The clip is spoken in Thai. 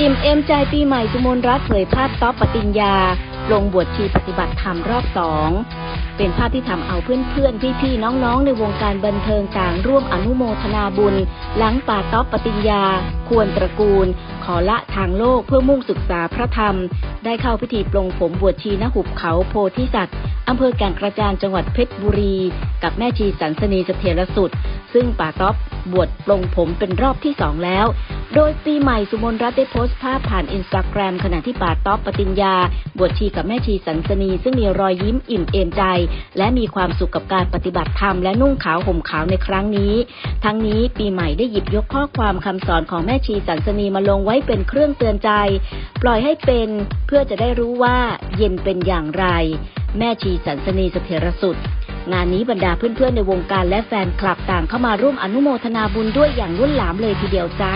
อิ่มเอมใจปีใหม่สุมนรัตเผยภาพต๊อปปติญญา ลงบวชชีปฏิบัติธรรมรอบสอง เป็นภาพที่ทำเอาเพื่อนๆ พี่ๆ น้องๆ ในวงการบันเทิงต่างร่วมอนุโมทนาบุญ หลังป่าต๊อปปติญญา ควรตระกูล ขอละทางโลกเพื่อมุ่งศึกษาพระธรรม ได้เข้าพิธีปลงผมบวชชีณหุบเขาโพธิสัตว์อำเภอแก่งกระจานจังหวัดเพชรบุรี กับแม่ชีสันสนีเสถียรสุด ซึ่งป่าต๊อปบวชปลงผมเป็นรอบที่สองแล้ว โดยปีใหม่สุมนรัตน์ได้โพสต์ภาพผ่านอินสตาแกรมขณะที่ป่าต๊อปปติญญา บวชชีกับแม่ชีสันสนีซึ่งมีรอยยิ้มอิ่มเอมใจ และมีความสุขกับการปฏิบัติธรรมและนุ่งขาวห่มขาวในครั้งนี้ ทั้งนี้ปีใหม่ได้หยิบยกข้อความคำสอนของแม่ชีสันสนีมาลงไว้เป็นเครื่องเตือนใจ ปล่อยให้เป็นเพื่อจะได้รู้ว่าเย็นเป็นอย่างไร แม่ชีสันสนีเสถียรสุด งานนี้บรรดาเพื่อนๆในวงการและแฟนคลับต่างเข้ามาร่วมอนุโมทนาบุญด้วยอย่างล้นหลามเลยทีเดียวจ้า